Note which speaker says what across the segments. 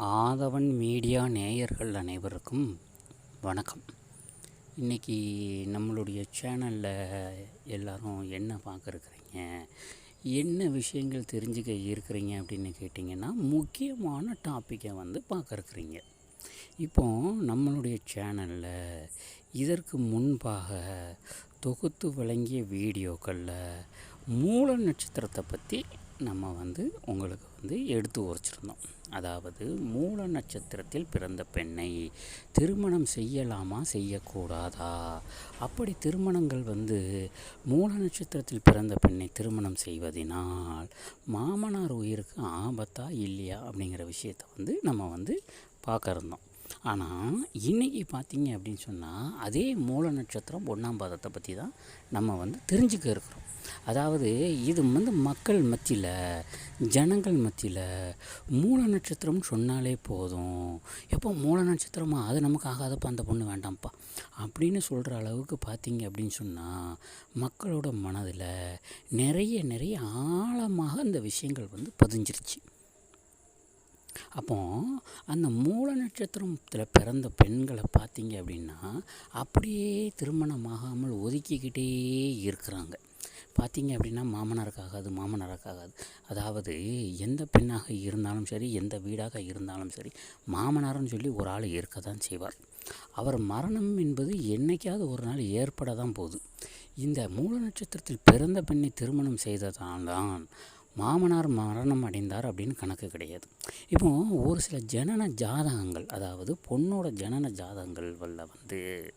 Speaker 1: ஆதவன் media நேயர்கள் அனைவருக்கும் வணக்கம். இன்றைக்கி நம்மளுடைய சேனலில் எல்லோரும் என்ன பார்க்குறக்குறீங்க என்ன விஷயங்கள் தெரிஞ்சுக்க இருக்கிறீங்க அப்படின்னு கேட்டிங்கன்னா முக்கியமான டாப்பிக்கை வந்து பார்க்குறக்குறீங்க இப்போது இப்போ நம்மளுடைய சேனலில் இதற்கு முன்பாக தொகுத்து வழங்கிய வீடியோக்களில் மூல நட்சத்திரத்தை பற்றி நம்ம வந்து உங்களுக்கு வந்து எடுத்து உரைச்சிருந்தோம். அதாவது மூல நட்சத்திரத்தில் பிறந்த பெண்ணை திருமணம் செய்யலாமா செய்யக்கூடாதா? அப்படி திருமணங்கள் வந்து மூல நட்சத்திரத்தில் பிறந்த பெண்ணை திருமணம் செய்வதினால் மாமனார் உயிருக்கு ஆபத்தா இல்லையா அப்படிங்கிற விஷயத்தை வந்து நம்ம வந்து பார்க்கறந்தோம் ஆனால் இன்றைக்கி பார்த்தீங்க அப்படின்னு சொன்னால் அதே மூல நட்சத்திரம் ஒன்றாம் பாதத்தை பற்றி தான் நம்ம வந்து தெரிஞ்சுக்க இருக்கிறோம். அதாவது இது வந்து மக்கள் மத்தியில் ஜனங்கள் மத்தியில் மூல நட்சத்திரம்னு சொன்னாலே போதும். எப்போ மூல நட்சத்திரமா? அது நமக்கு ஆகாதப்பா அந்த பொண்ணு வேண்டாம்ப்பா. அப்படின்னு சொல்கிற அளவுக்கு பார்த்தீங்க அப்படின்னு சொன்னால் மக்களோட மனதில் நிறைய நிறைய ஆழமாக இந்த விஷயங்கள் வந்து பதிஞ்சிருச்சு. அப்போ அந்த மூல நட்சத்திரத்தில் பிறந்த பெண்களை பார்த்தீங்க அப்படின்னா அப்படியே திருமணமாகாமல் ஒதுக்கிக்கிட்டே இருக்கிறாங்க. பார்த்தீங்க அப்படின்னா மாமனாருக்காகாது மாமனாருக்காகாது. அதாவது எந்த பெண்ணாக இருந்தாலும் சரி எந்த வீடாக இருந்தாலும் சரி மாமனார்னு சொல்லி ஒரு ஆள் இருக்க தான் செய்வார். அவர் மரணம் என்பது என்னைக்காவது ஒரு நாள் ஏற்பட தான் போகுது. இந்த மூல நட்சத்திரத்தில் பிறந்த பெண்ணை திருமணம் செய்ததால்தான் மாமனார் மரணம் அடைந்தார் அப்படின்னு கணக்கு கிடையாது. இப்போது ஒரு சில ஜனன ஜாதகங்கள் அதாவது பொண்ணோட ஜனன ஜாதகங்கள் வல்ல வந்து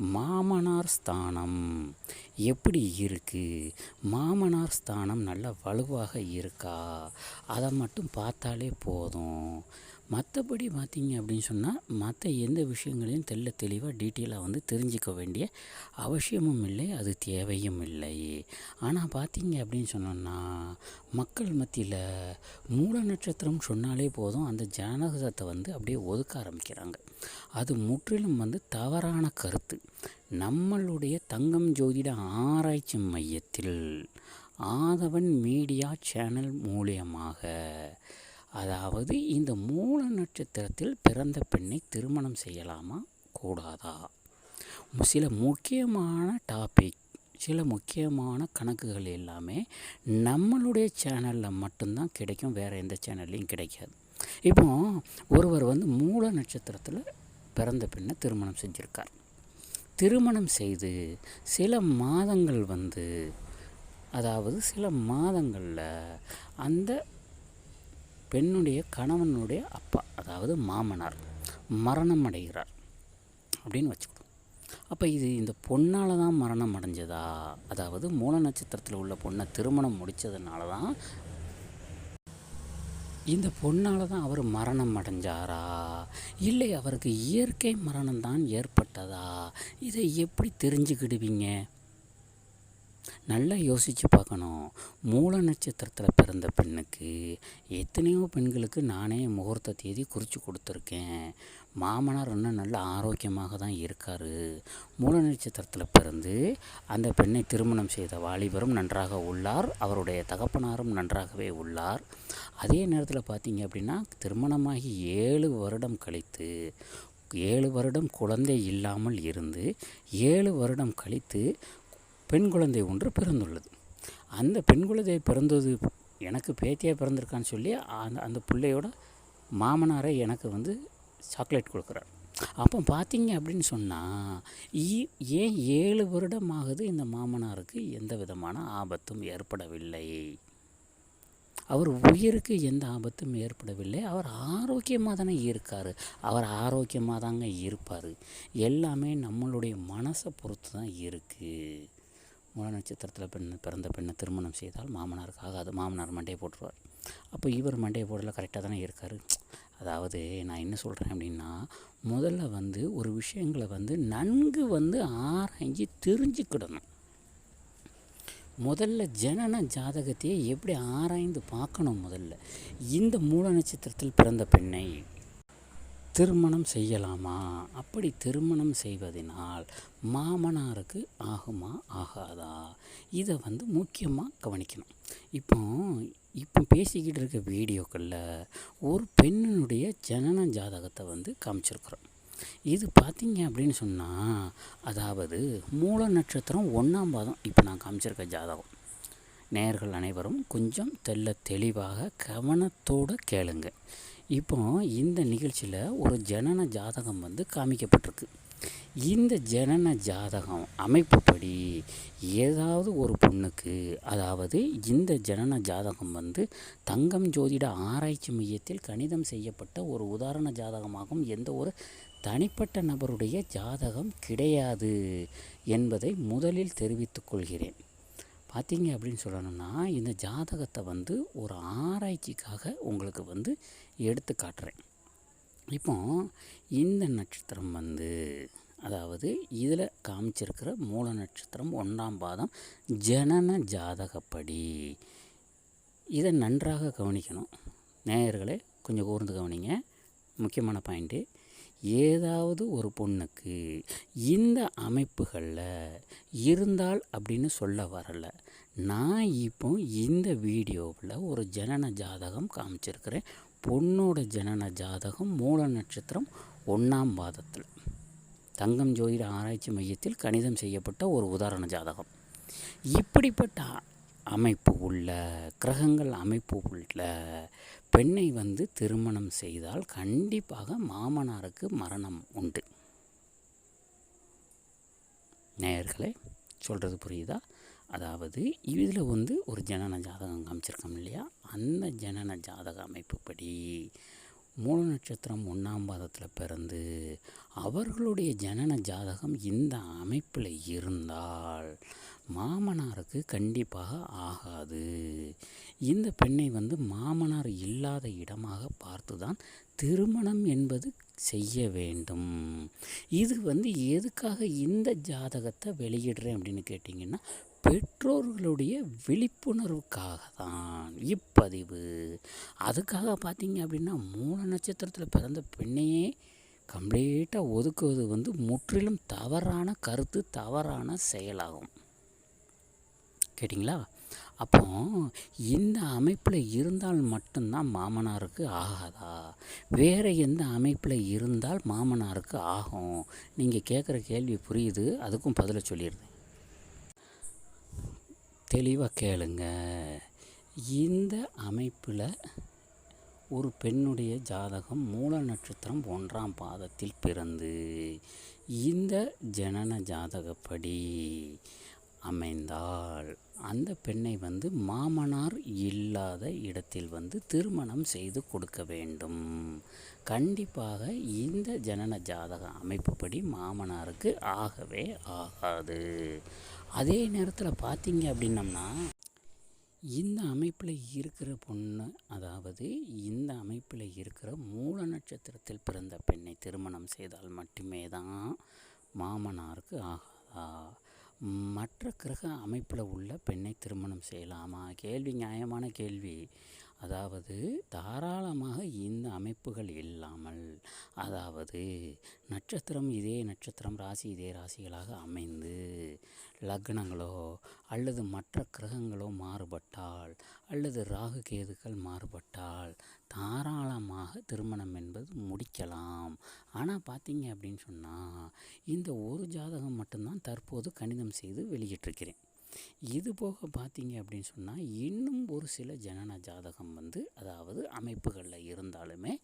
Speaker 1: மாமனார் ஸ்தானம் எப்படி இருக்குது மாமனார் ஸ்தானம் நல்ல வலுவாக இருக்கா? அதை மட்டும் பார்த்தாலே போதும். மற்றபடி பார்த்தீங்க அப்படின்னு சொன்னால் மற்ற எந்த விஷயங்களையும் தெல்ல தெளிவாக டீட்டெயிலாக வந்து தெரிஞ்சிக்க வேண்டிய அவசியமும் இல்லை அது தேவையும் இல்லை. ஆனால் பார்த்தீங்க அப்படின்னு சொன்னோன்னா மக்கள் மத்தியில் மூல நட்சத்திரம் சொன்னாலே போதும் அந்த ஜாதகத்தை வந்து அப்படியே ஒதுக்க ஆரம்பிக்கிறாங்க. அது முற்றிலும் வந்து தவறான கருத்து. நம்மளுடைய தங்கம் ஜோதிட ஆராய்ச்சி மையத்தில் ஆதவன் மீடியா சேனல் மூலியமாக அதாவது இந்த மூல நட்சத்திரத்தில் பிறந்த பெண்ணை திருமணம் செய்யலாமா? கூடாதா? சில முக்கியமான டாபிக் சில முக்கியமான கணக்குகள் எல்லாமே நம்மளுடைய சேனலில் மட்டும்தான் கிடைக்கும் வேறு எந்த சேனல்லையும் கிடைக்காது. இப்போ ஒருவர் வந்து மூல நட்சத்திரத்தில் பிறந்த பெண்ணை திருமணம் செஞ்சுருக்கார். திருமணம் செய்து சில மாதங்கள் வந்து அதாவது சில மாதங்களில் அந்த பெண்ணுடைய கணவனுடைய அப்பா அதாவது மாமனார் மரணம் அடைகிறார் அப்படின்னு வச்சுக்கணும். அப்போ இது இந்த பொண்ணால் தான் மரணம் அடைஞ்சதா? அதாவது மூல நட்சத்திரத்தில் உள்ள பொண்ணை திருமணம் முடித்ததுனால தான் இந்த பொண்ணால் தான் அவர் மரணம் அடைஞ்சாரா? இல்லை அவருக்கு இயற்கை மரணம் தான் ஏற்பட்டதா? இதை எப்படி தெரிஞ்சுக்கிடுவீங்க? நல்லா யோசித்து பார்க்கணும். மூல நட்சத்திரத்தில் பிறந்த பெண்ணுக்கு எத்தனையோ பெண்களுக்கு நானே முகூர்த்த தேதி குறித்து கொடுத்துருக்கேன். மாமனார் இன்னும் நல்ல ஆரோக்கியமாக தான் இருக்கார். மூல நட்சத்திரத்தில் பிறந்து அந்த பெண்ணை திருமணம் செய்த வாலிபரும் நன்றாக உள்ளார். அவருடைய தகப்பனாரும் நன்றாகவே உள்ளார். அதே நேரத்தில் பார்த்தீங்க அப்படின்னா திருமணமாகி ஏழு வருடம் கழித்து ஏழு வருடம் குழந்தை இல்லாமல் இருந்து ஏழு வருடம் கழித்து பெண் குழந்தை ஒன்று பிறந்துள்ளது. அந்த பெண் குழந்தை பிறந்தது எனக்கு பேத்தியாக பிறந்திருக்கான்னு சொல்லி அந்த அந்த பிள்ளையோட மாமனாரை எனக்கு வந்து சாக்லேட் கொடுக்குறார். அப்போ பார்த்தீங்க அப்படின்னு சொன்னால் ஏன் ஏழு வருடம் ஆகுது இந்த மாமனாருக்கு எந்த விதமான ஆபத்தும் ஏற்படவில்லை? அவர் உயிருக்கு எந்த ஆபத்தும் ஏற்படவில்லை. அவர் ஆரோக்கியமாக தானே இருக்கார். அவர் ஆரோக்கியமாக தாங்க இருப்பார். எல்லாமே நம்மளுடைய மனசை பொறுத்து தான் இருக்குது மூல நட்சத்திரத்தில் பெண் பிறந்த பெண்ணை திருமணம் செய்தால் மாமனாருக்கு ஆகாது மாமனார் மண்டையை போட்டுருவார். அப்போ இவர் மண்டையை போடல கரெக்டாக தானே இருக்கார். அதாவது நான் என்ன சொல்கிறேன் அப்படின்னா முதல்ல வந்து ஒரு விஷயங்களை வந்து நன்கு வந்து ஆராய்ஞ்சி தெரிஞ்சுக்கிடணும். முதல்ல ஜனன ஜாதகத்தையே எப்படி ஆராய்ந்து பார்க்கணும் முதல்ல? இந்த மூல நட்சத்திரத்தில் பிறந்த பெண்ணை திருமணம் செய்யலாமா? அப்படி திருமணம் செய்வதனால் மாமனாருக்கு ஆகுமா ஆகாதா? இதை வந்து முக்கியமாக கவனிக்கணும். இப்போ இப்போ பேசிக்கிட்டு இருக்க வீடியோக்களில் ஒரு பெண்ணினுடைய ஜனன ஜாதகத்தை வந்து காமிச்சிருக்கிறோம். இது பார்த்தீங்க அப்படின்னு சொன்னால் அதாவது மூல நட்சத்திரம் ஒன்றாம் பாதம் இப்போ நான் காமிச்சிருக்க ஜாதகம். நேர்கள் அனைவரும் கொஞ்சம் தெள்ள தெளிவாக கவனத்தோடு கேளுங்க. இப்போ இந்த நிகழ்ச்சியில் ஒரு ஜனன ஜாதகம் வந்து காமிக்கப்பட்டிருக்கு. இந்த ஜனன ஜாதகம் அமைப்புப்படி ஏதாவது ஒரு பொண்ணுக்கு அதாவது இந்த ஜனன ஜாதகம் வந்து தங்கம் ஜோதிட ஆராய்ச்சி மையத்தில் கணிதம் செய்யப்பட்ட ஒரு உதாரண ஜாதகமாகும் எந்த ஒரு தனிப்பட்ட நபருடைய ஜாதகம் கிடையாது என்பதை முதலில் தெரிவித்துக் கொள்கிறேன். பார்த்தீங்க அப்படின்னு சொல்லணும்னா இந்த ஜாதகத்தை வந்து ஒரு ஆராய்ச்சிக்காக உங்களுக்கு வந்து எடுத்து காட்டுறேன். இப்போ இந்த நட்சத்திரம் வந்து அதாவது இதில் காமிச்சிருக்கிற மூல நட்சத்திரம் ஒன்றாம் பாதம் ஜனன ஜாதகப்படி. இதை நன்றாக கவனிக்கணும். நேயர்களே கொஞ்சம் கூர்ந்து கவனிங்க. முக்கியமான பாயிண்ட்டு ஏதாவது ஒரு பொண்ணுக்கு இந்த அமைப்புகளில் இருந்தால் அப்படின்னு சொல்ல வரலை. நான் இப்போ இந்த வீடியோவில் ஒரு ஜனன ஜாதகம் காமிச்சிருக்கிறேன். பொண்ணோட ஜனன ஜாதகம் மூல நட்சத்திரம் ஒன்றாம் பாதத்தில். தங்கம் ஜோதிட ஆராய்ச்சி மையத்தில் கணிதம் செய்யப்பட்ட ஒரு உதாரண ஜாதகம். இப்படிப்பட்ட அமைப்பு உள்ள கிரகங்கள் அமைப்பு உள்ள பெண்ணை வந்து திருமணம் செய்தால் கண்டிப்பாக மாமனாருக்கு மரணம் உண்டு. நேயர்களே சொல்கிறது புரியுதா? அதாவது இதில் வந்து ஒரு ஜனன ஜாதகம் காமிச்சிருக்கோம் இல்லையா? அந்த ஜனன ஜாதக அமைப்புப்படி மூல நட்சத்திரம் ஒன்றாம் பாதத்தில் பிறந்து அவர்களுடைய ஜனன ஜாதகம் இந்த அமைப்பில் இருந்தால் மாமனாருக்கு கண்டிப்பாக ஆகாது. இந்த பெண்ணை வந்து மாமனார் இல்லாத இடமாக பார்த்து தான் திருமணம் என்பது செய்ய வேண்டும். இது வந்து எதுக்காக இந்த ஜாதகத்தை வெளியிடுறேன் அப்படின்னு கேட்டிங்கன்னா பெற்றோர்களுடைய விழிப்புணர்வுக்காக தான் இப்பதிவு. அதுக்காக பார்த்தீங்க அப்படின்னா மூல நட்சத்திரத்தில் பிறந்த பெண்ணையே கம்ப்ளீட்டாக ஒதுக்குவது வந்து முற்றிலும் தவறான கருத்து தவறான செயலாகும். கேட்டிங்களா? அப்போ இந்த அமைப்பில் இருந்தால் மட்டும்தான் மாமனாருக்கு ஆகாதா? வேறு எந்த அமைப்பில் இருந்தால் மாமனாருக்கு ஆகும்? நீங்கள் கேட்குற கேள்வி புரியுது அதுக்கும் பதிலை சொல்லிடுறேன். தெளிவாக கேளுங்க. இந்த அமைப்பில் ஒரு பெண்ணுடைய ஜாதகம் மூல நட்சத்திரம் ஒன்றாம் பாதத்தில் பிறந்து இந்த ஜனன ஜாதகப்படி அமைந்தால் அந்த பெண்ணை வந்து மாமனார் இல்லாத இடத்தில் வந்து திருமணம் செய்து கொடுக்க வேண்டும். கண்டிப்பாக இந்த ஜனன ஜாதக அமைப்புப்படி மாமனாருக்கு ஆகவே ஆகாது. அதே நேரத்தில் பார்த்தீங்க அப்படின்னம்னா இந்த அமைப்பில் இருக்கிற பொண்ணு அதாவது இந்த அமைப்பில் இருக்கிற மூல நட்சத்திரத்தில் பிறந்த பெண்ணை திருமணம் செய்தால் மட்டுமே தான் மாமனாருக்கு ஆகாதா? மற்ற கிரக அமைப்பில் உள்ள பெண்ணை திருமணம் செய்யலாமா? கேள்வி நியாயமான கேள்வி. அதாவது தாராளமாக இந்த அமைப்புகள் இல்லாமல் அதாவது நட்சத்திரம் இதே நட்சத்திரம் ராசி இதே ராசிகளாக அமைந்து லக்னங்களோ அல்லது மற்ற கிரகங்களோ மாறுபட்டால் அல்லது ராகு கேதுக்கள் மாறுபட்டால் தாராளமாக திருமணம் என்பது முடிக்கலாம். ஆனால் பார்த்தீங்க அப்படின்னு சொன்னால் இந்த ஒரு ஜாதகம் மட்டும்தான் தற்போது கணிதம் செய்து வெளியிட்டிருக்கிறேன். இது போக பார்த்தீங்க அப்படின்னு சொன்னால் இன்னும் ஒரு சில ஜனன ஜாதகம் வந்து அதாவது அமைப்புகளில் இருந்தாலுமே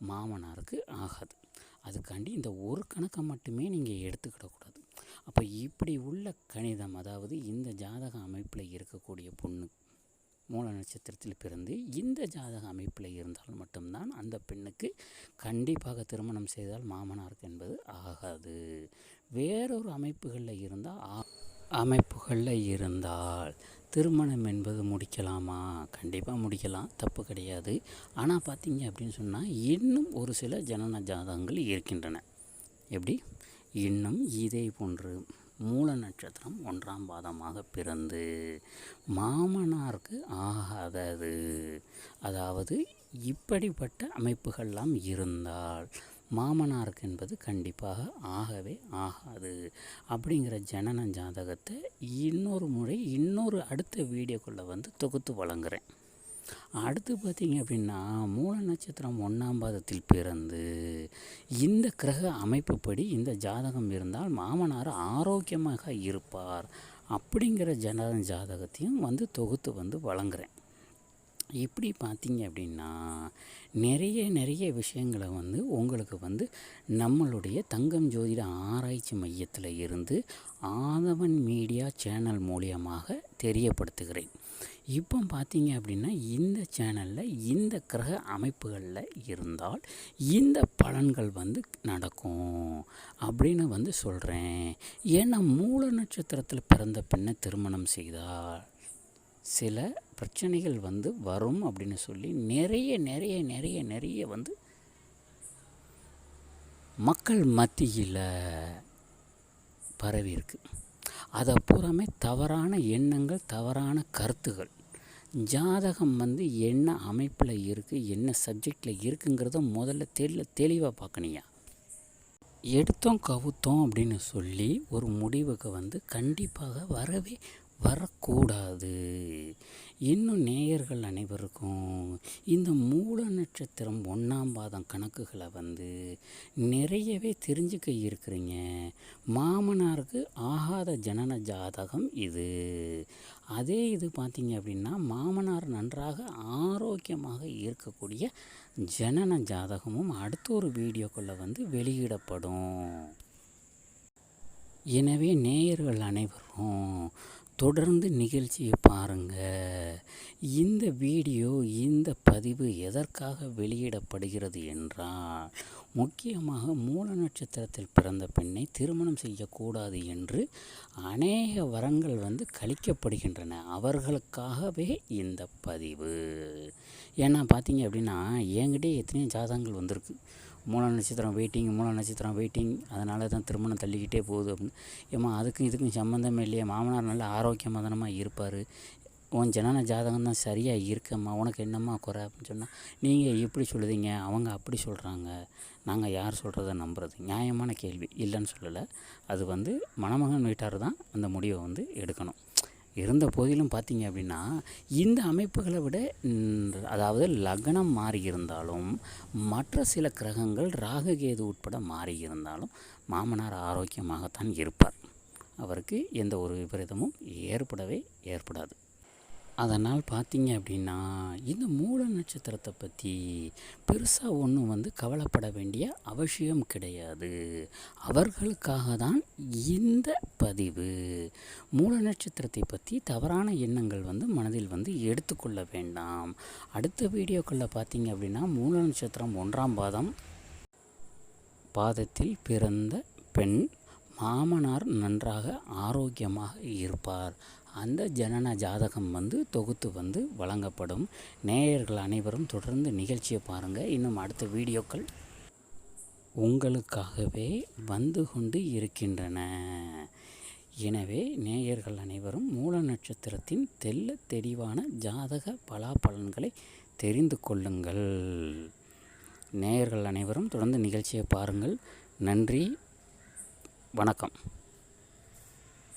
Speaker 1: மாமனாருக்கு ஆகாது. அதுக்காண்டி இந்த ஒரு கணக்கை மட்டுமே நீங்கள் எடுத்துக்கிடக்கூடாது அப்போ இப்படி உள்ள கணிதம் அதாவது இந்த ஜாதக அமைப்பில் இருக்கக்கூடிய பொண்ணு மூல நட்சத்திரத்தில் பிறந்து இந்த ஜாதக அமைப்பில் இருந்தால் மட்டும்தான் அந்த பெண்ணுக்கு கண்டிப்பாக திருமணம் செய்தால் மாமனாருக்கு என்பது ஆகாது. வேறொரு அமைப்புகளில் இருந்தால் அமைப்புகளில் இருந்தால் திருமணம் என்பது முடிக்கலாமா? கண்டிப்பாக முடிக்கலாம். தப்பு கிடையாது. ஆனால் பார்த்தீங்க அப்படின்னு சொன்னால் இன்னும் ஒரு சில ஜனன ஜாதகங்கள் இருக்கின்றன. எப்படி? இன்னும் இதே போன்று மூல நட்சத்திரம் ஒன்றாம் பாதமாக பிறந்து மாமனாருக்கு ஆகாதது. அதாவது இப்படிப்பட்ட அமைப்புகள்லாம் இருந்தால் மாமனாருக்கு என்பது கண்டிப்பாக ஆகவே ஆகாது அப்படிங்கிற ஜனன ஜாதகத்தை இன்னொரு முறை இன்னொரு அடுத்த வீடியோக்குள்ளே வந்து தொகுத்து வழங்குறேன். அடுத்து பார்த்தீங்க அப்படின்னா மூல நட்சத்திரம் ஒன்றாம் பாதத்தில் பிறந்து இந்த கிரக அமைப்புப்படி இந்த ஜாதகம் இருந்தால் மாமனார் ஆரோக்கியமாக இருப்பார் அப்படிங்கிற ஜன ஜாதகத்தையும் வந்து தொகுத்து வந்து வழங்குறேன். இப்படி பார்த்தீங்க அப்படின்னா நிறைய நிறைய விஷயங்களை வந்து உங்களுக்கு வந்து நம்மளுடைய தங்கம் ஜோதிட ஆராய்ச்சி மையத்தில் இருந்து ஆதவன் மீடியா சேனல் மூலியமாக தெரியப்படுத்துகிறேன். இப்போ பார்த்தீங்க அப்படின்னா இந்த சேனலில் இந்த கிரக அமைப்புகளில் இருந்தால் இந்த பலன்கள் வந்து நடக்கும் அப்படின்னு வந்து சொல்கிறேன் ஏன்னா மூல நட்சத்திரத்தில் பிறந்த பெண்ணை திருமணம் செய்தால் சில பிரச்சனைகள் வந்து வரும் அப்படின்னு சொல்லி நிறைய நிறைய நிறைய நிறைய வந்து மக்கள் மத்தியில் பரவி இருக்கு. அதை பூராமே தவறான எண்ணங்கள் தவறான கருத்துகள். ஜாதகம் வந்து என்ன அமைப்பில் இருக்குது என்ன சப்ஜெக்டில் இருக்குங்கிறத முதல்ல தெளி தெளிவாக பார்க்கணியா எடுத்தோம் கவுத்தோம் அப்படின்னு சொல்லி ஒரு முடிவுக்கு வந்து கண்டிப்பாக வரவே வரக்கூடாது. இன்னும் நேயர்கள் அனைவருக்கும் இந்த மூல நட்சத்திரம் ஒன்றாம் பாதம் கணக்குகளை வந்து நிறையவே தெரிஞ்சுக்க இருக்கிறீங்க. மாமனாருக்கு ஆகாத ஜனன ஜாதகம் இது. அதே இது பார்த்திங்க அப்படின்னா மாமனார் நன்றாக ஆரோக்கியமாக இருக்கக்கூடிய ஜனன ஜாதகமும் அடுத்த ஒரு வீடியோக்குள்ளே வந்து வெளியிடப்படும். எனவே நேயர்கள் அனைவரும் தொடர்ந்து நிகழ்ச்சியை பாருங்கள் இந்த வீடியோ இந்த பதிவு எதற்காக வெளியிடப்படுகிறது என்றால் முக்கியமாக மூல நட்சத்திரத்தில் பிறந்த பெண்ணை திருமணம் செய்யக்கூடாது என்று அநேக வரங்கள் வந்து கழிக்கப்படுகின்றன. அவர்களுக்காகவே இந்த பதிவு. ஏன்னா பார்த்தீங்க அப்படின்னா என்கிட்டே எத்தனையோ ஜாதகங்கள் வந்திருக்கு. மூல நட்சத்திரம் வெயிட்டிங் மூல நட்சத்திரம் வெயிட்டிங் அதனால தான் திருமணம் தள்ளிக்கிட்டே போகுது அப்படின்னு. ஏம்மா அதுக்கும் இதுக்கும் சம்மந்தமே இல்லையே. மாமனார் நல்ல ஆரோக்கியமாக தானம்மா இருப்பார். உன் ஜனன ஜாதகம் தான் சரியாக இருக்கம்மா. உனக்கு என்னம்மா குறை அப்படின்னு சொன்னால் நீங்கள் எப்படி சொல்லுதீங்க அவங்க அப்படி சொல்கிறாங்க நாங்கள் யார் சொல்கிறத நம்புறது? நியாயமான கேள்வி. இல்லைன்னு சொல்லலை. அது வந்து மணமகன் வீட்டார் தான் அந்த முடிவை வந்து எடுக்கணும். இருந்த போதிலும் பார்த்தீங்க அப்படின்னா இந்த அமைப்புகளை விட அதாவது லக்னம் மாறி இருந்தாலும் மற்ற சில கிரகங்கள் ராககேது உட்பட மாறி இருந்தாலும் மாமனார் ஆரோக்கியமாகத்தான் இருப்பார். அவருக்கு எந்த ஒரு விபரீதமும் ஏற்படவே ஏற்படாது. அதனால் பார்த்தீங்க அப்படின்னா இந்த மூல நட்சத்திரத்தை பற்றி பெருசாக ஒன்றும் வந்து கவலைப்பட வேண்டிய அவசியம் கிடையாது. அவர்களுக்காக தான் இந்த பதிவு. மூல நட்சத்திரத்தை பற்றி தவறான எண்ணங்கள் வந்து மனதில் வந்து எடுத்துக்கொள்ள வேண்டாம். அடுத்த வீடியோக்களில் பார்த்தீங்க அப்படின்னா மூல நட்சத்திரம் ஒன்றாம் பாதம். பாதத்தில் பிறந்த பெண் மாமனார் நன்றாக ஆரோக்கியமாக இருப்பார். அந்த ஜனன ஜாதகம் வந்து தொகுத்து வந்து வழங்கப்படும். நேயர்கள் அனைவரும் தொடர்ந்து நிகழ்ச்சியை பாருங்கள் இன்னும் அடுத்த வீடியோக்கள் உங்களுக்காகவே வந்து கொண்டு இருக்கின்றன. எனவே நேயர்கள் அனைவரும் மூல நட்சத்திரத்தின் தெல்ல தெளிவான ஜாதக பலாபலன்களை தெரிந்து கொள்ளுங்கள். நேயர்கள் அனைவரும் தொடர்ந்து நிகழ்ச்சியை பாருங்கள். நன்றி. வணக்கம்.